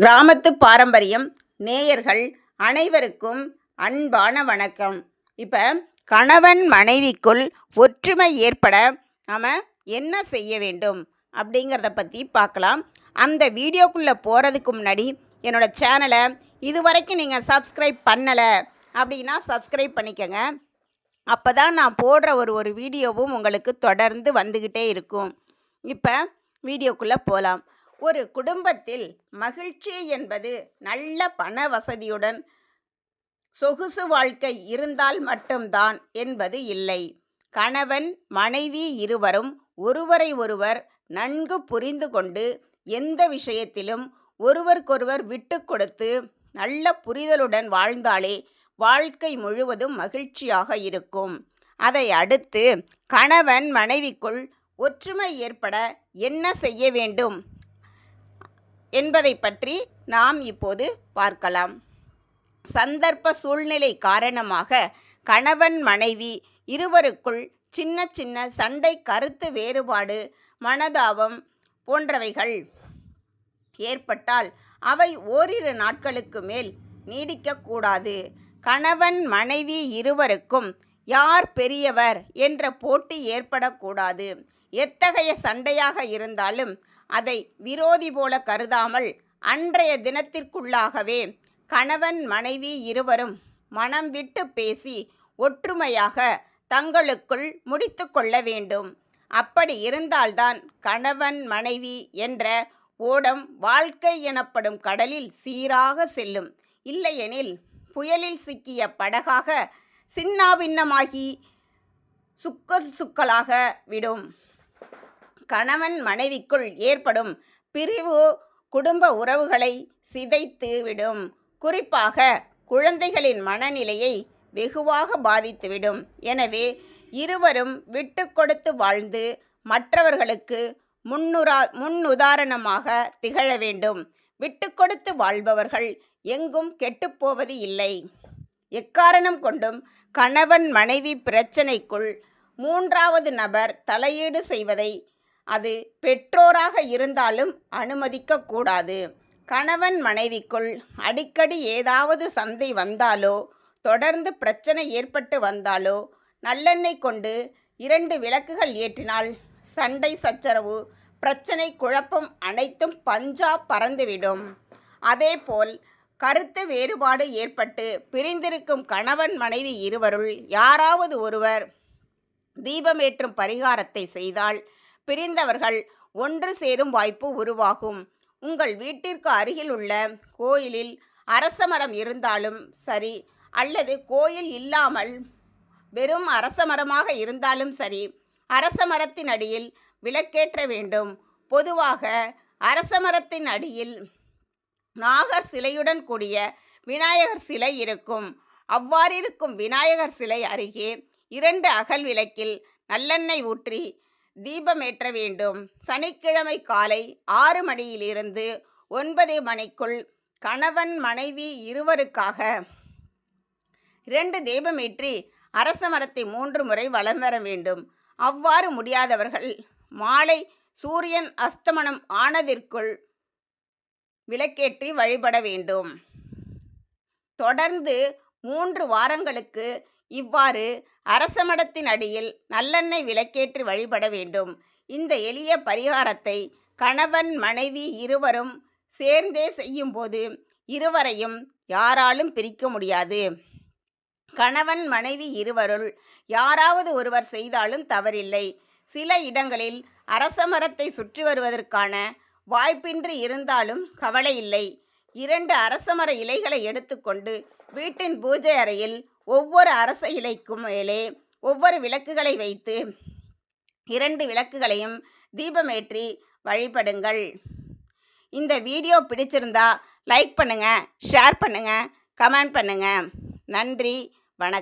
கிராமத்து பாரம்பரியம் நேயர்கள் அனைவருக்கும் அன்பான வணக்கம். இப்போ கணவன் மனைவிக்குள் ஒற்றுமை ஏற்பட நாம் என்ன செய்ய வேண்டும் அப்படிங்கிறத பற்றி பார்க்கலாம். அந்த வீடியோக்குள்ளே போகிறதுக்கு முன்னாடி என்னோடய சேனலை இது வரைக்கும் நீங்கள் சப்ஸ்கிரைப் பண்ணலை அப்படின்னா சப்ஸ்கிரைப் பண்ணிக்கோங்க. அப்போ தான் நான் போடுற ஒரு ஒரு வீடியோவும் உங்களுக்கு தொடர்ந்து வந்துக்கிட்டே இருக்கும். இப்போ வீடியோக்குள்ளே போகலாம் ஒரு குடும்பத்தில் மகிழ்ச்சி என்பது நல்ல பண வசதியுடன் சொகுசு வாழ்க்கை இருந்தால் மட்டும்தான் என்பது இல்லை. கணவன் மனைவி இருவரும் ஒருவரை ஒருவர் நன்கு புரிந்து கொண்டு எந்த விஷயத்திலும் ஒருவருக்கொருவர் விட்டு கொடுத்து நல்ல புரிதலுடன் வாழ்ந்தாலே வாழ்க்கை முழுவதும் மகிழ்ச்சியாக இருக்கும். அதை அடுத்து கணவன் மனைவிக்குள் ஒற்றுமை ஏற்பட என்ன செய்ய வேண்டும்? என்பதை பற்றி நாம் இப்போது பார்க்கலாம். சந்தர்ப்ப சூழ்நிலை காரணமாக கணவன் மனைவி இருவருக்குள் சின்ன சின்ன சண்டை கருத்து வேறுபாடு மனதாபம் போன்றவைகள் ஏற்பட்டால் அவை ஓரிரு நாட்களுக்கு மேல் நீடிக்கக்கூடாது. கணவன் மனைவி இருவருக்கும் யார் பெரியவர் என்ற போட்டி ஏற்படக்கூடாது. எத்தகைய சண்டையாக இருந்தாலும் அதை விரோதி போல கருதாமல் அன்றைய தினத்திற்குள்ளாகவே கணவன் மனைவி இருவரும் மனம் விட்டு பேசி ஒற்றுமையாக தங்களுக்குள் முடித்து கொள்ள வேண்டும். அப்படி இருந்தால்தான் கணவன் மனைவி என்ற ஓடம் வாழ்க்கை எனப்படும் கடலில் சீராக செல்லும். இல்லையெனில் புயலில் சிக்கிய படகாக சின்னாபின்னமாகி சுக்கல் சுக்கலாக விடும். கணவன் மனைவிக்குள் ஏற்படும் பிரிவு குடும்ப உறவுகளை சிதைத்து விடும். குறிப்பாக குழந்தைகளின் மனநிலையை வெகுவாக பாதித்துவிடும் எனவே இருவரும் விட்டு கொடுத்து வாழ்ந்து மற்றவர்களுக்கு முன்னுரா முன்னுதாரணமாக திகழ வேண்டும். விட்டு கொடுத்து வாழ்பவர்கள் எங்கும் கெட்டுப்போவது இல்லை. எக்காரணம் கொண்டும் கணவன் மனைவி பிரச்சனைக்குள் மூன்றாவது நபர் தலையீடு செய்வதை அது பெற்றோராக இருந்தாலும் அனுமதிக்கக்கூடாது கணவன் மனைவிக்குள் அடிக்கடி ஏதாவது சந்தை வந்தாலோ தொடர்ந்து பிரச்சனை ஏற்பட்டு வந்தாலோ நல்லெண்ணெய் கொண்டு இரண்டு விளக்குகள் ஏற்றினால் சண்டை சச்சரவு பிரச்சனை குழப்பம் அனைத்தும் பஞ்சா பறந்துவிடும். அதேபோல் கருத்து வேறுபாடு ஏற்பட்டு பிரிந்திருக்கும் கணவன் மனைவி இருவருள் யாராவது ஒருவர் தீபமேற்றும் பரிகாரத்தை செய்தால் பிரிந்தவர்கள் ஒன்று சேரும் வாய்ப்பு உருவாகும். உங்கள் வீட்டிற்கு அருகில் உள்ள கோயிலில் அரசமரம் இருந்தாலும் சரி அல்லது கோயில் இல்லாமல் வெறும் அரசமரமாக இருந்தாலும் சரி அரசமரத்தின் அடியில் விளக்கேற்ற வேண்டும். பொதுவாக அரசமரத்தின் அடியில் நாகர் சிலையுடன் கூடிய விநாயகர் சிலை இருக்கும். அவ்வாறிருக்கும் விநாயகர் சிலை அருகே இரண்டு அகல் விளக்கில் நல்லெண்ணெய் ஊற்றி தீபமேற்ற வேண்டும். சனிக்கிழமை காலை ஆறு மணியிலிருந்து ஒன்பது மணிக்குள் கணவன் மனைவி இருவருக்காக இரண்டு தீபமேற்றி அரச மரத்தை மூன்று முறை வலம் வர வேண்டும். அவ்வாறு முடியாதவர்கள் மாலை சூரியன் அஸ்தமனம் ஆனதிற்குள் விளக்கேற்றி வழிபட வேண்டும். தொடர்ந்து மூன்று வாரங்களுக்கு இவ்வாறு அரசமடத்தின் அடியில் நல்லெண்ணெய் விளக்கேற்றி வழிபட வேண்டும். இந்த எளிய பரிகாரத்தை கணவன் மனைவி இருவரும் சேர்ந்தே செய்யும்போது இருவரையும் யாராலும் பிரிக்க முடியாது. கணவன் மனைவி இருவருள் யாராவது ஒருவர் செய்தாலும் தவறில்லை. சில இடங்களில் அரச மரத்தை சுற்றி வருவதற்கான வாய்ப்பின்றி இருந்தாலும் கவலை இல்லை. இரண்டு அரசமர இலைகளை எடுத்துக்கொண்டு வீட்டின் பூஜை அறையில் ஒவ்வொரு அரச இலைக்கும் மேலே ஒவ்வொரு விளக்குகளை வைத்து இரண்டு விளக்குகளையும் தீபமேற்றி வழிபடுங்கள். இந்த வீடியோ பிடிச்சிருந்தா லைக் பண்ணுங்கள் ஷேர் பண்ணுங்கள் கமெண்ட் பண்ணுங்கள் நன்றி வணக்கம்.